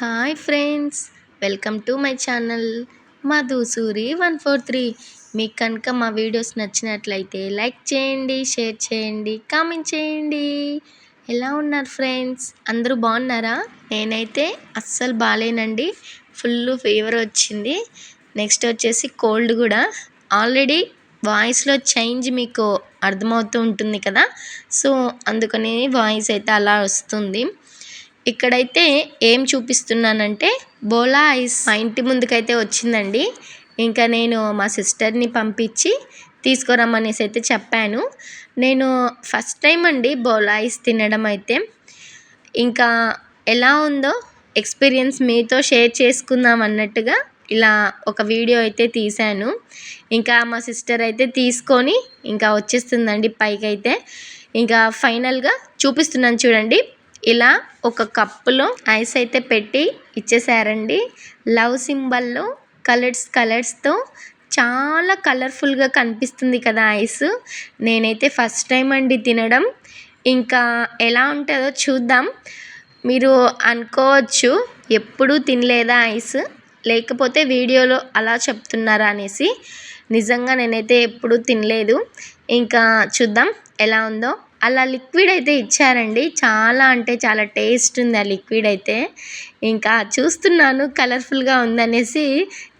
Hi friends welcome to my channel Madhusuri one four three. మీకు కనుక మా videos నచ్చినట్లయితే లైక్ చేయండి షేర్ చేయండి కామెంట్ చేయండి. ఎలా ఉన్నారు ఫ్రెండ్స్? అందరూ బాగున్నారా? నేనైతే అస్సలు బాగాలేనండి ఫుల్ ఫీవర్ వచ్చింది. నెక్స్ట్ వచ్చేసి కోల్డ్ కూడా. ఆల్రెడీ వాయిస్లో చేంజ్ మీకు అర్థమవుతూ ఉంటుంది కదా. సో అందుకని వాయిస్ అయితే అలా వస్తుంది. ఇక్కడైతే ఏం చూపిస్తున్నానంటే బోలా ఐస్ మా ఇంటి ముందుకైతే వచ్చిందండి. ఇంకా నేను మా సిస్టర్ని పంపించి తీసుకురమ్మనేసి అయితే చెప్పాను. నేను ఫస్ట్ టైం అండి బోలా ఐస్ తినడం అయితే. ఇంకా ఎలా ఉందో ఎక్స్పీరియన్స్ మీతో షేర్ చేసుకుందాం అన్నట్టుగా ఇలా ఒక వీడియో అయితే తీశాను. ఇంకా మా సిస్టర్ అయితే తీసుకొని ఇంకా వచ్చేస్తుందండి పైకి అయితే ఇంకా ఫైనల్గా చూపిస్తున్నాను చూడండి. ఇలా ఒక కప్పులో ఐస్ అయితే పెట్టి ఇచ్చేసారండి. లవ్ సింబల్లో కలర్స్ కలర్స్తో చాలా కలర్ఫుల్గా కనిపిస్తుంది కదా ఐస్. నేనైతే ఫస్ట్ టైం అండి తినడం. ఇంకా ఎలా ఉంటుందో చూద్దాం. మీరు అనుకోవచ్చు ఎప్పుడూ తినలేదా ఐస్? లేకపోతే వీడియోలో అలా చెప్తున్నారా అనేసి. నిజంగా నేనైతే ఎప్పుడూ తినలేదు. ఇంకా చూద్దాం ఎలా ఉందో. అలా లిక్విడ్ అయితే ఇచ్చారండి. చాలా అంటే చాలా టేస్ట్ ఉంది ఆ లిక్విడ్ అయితే. ఇంకా చూస్తున్నాను కలర్ఫుల్గా ఉందనేసి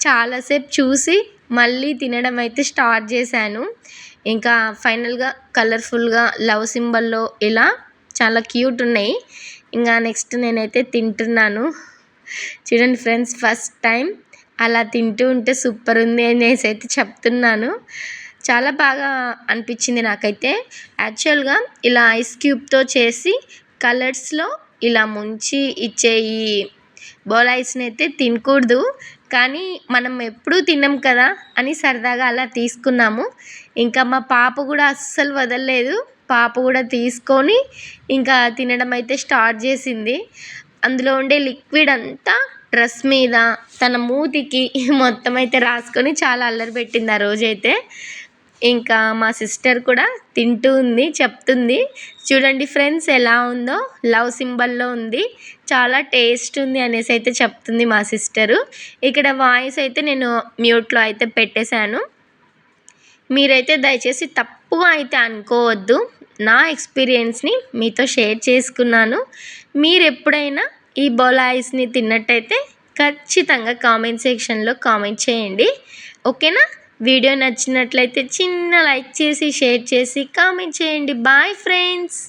చాలాసేపు చూసి మళ్ళీ తినడం అయితే స్టార్ట్ చేశాను. ఇంకా ఫైనల్గా కలర్ఫుల్గా లవ్ సింబల్లో ఇలా చాలా క్యూట్ ఉన్నాయి. ఇంకా నెక్స్ట్ నేనైతే తింటున్నాను. చూడండి ఫ్రెండ్స్ ఫస్ట్ టైం అలా తింటూ ఉంటే సూపర్ ఉంది అనేసి అయితే చెప్తున్నాను. చాలా బాగా అనిపించింది నాకైతే. యాక్చువల్గా ఇలా ఐస్ క్యూబ్తో చేసి కలర్స్లో ఇలా ముంచి ఇచ్చే ఈ బౌల్ ఐస్ని అయితే తినకూడదు. కానీ మనం ఎప్పుడూ తిన్నాం కదా అని సరదాగా అలా తీసుకున్నాము. ఇంకా మా పాప కూడా అస్సలు వదలలేదు. పాప కూడా తీసుకొని ఇంకా తినడం అయితే స్టార్ట్ చేసింది. అందులో ఉండే లిక్విడ్ అంతా డ్రెస్ మీద తన మూతికి మొత్తం అయితే రాసుకొని చాలా అల్లరి పెట్టింది ఆ రోజైతే. ఇంకా మా సిస్టర్ కూడా తింటూ ఉంది చెప్తుంది. చూడండి ఫ్రెండ్స్ ఎలా ఉందో లవ్ సింబల్లో ఉంది. చాలా టేస్ట్ ఉంది అనేసి అయితే చెప్తుంది మా సిస్టరు. ఇక్కడ వాయిస్ అయితే నేను మ్యూట్లో అయితే పెట్టేశాను. మీరైతే దయచేసి తప్పు అయితే అనుకోవద్దు. నా ఎక్స్పీరియన్స్ని మీతో షేర్ చేసుకున్నాను. మీరు ఎప్పుడైనా ఈ బొలాయిస్ని తిన్నట్టయితే ఖచ్చితంగా కామెంట్ సెక్షన్లో కామెంట్ చేయండి. ఓకేనా? వీడియో నచ్చినట్లయితే చిన్న లైక్ చేసి షేర్ చేసి కామెంట్ చేయండి. Bye friends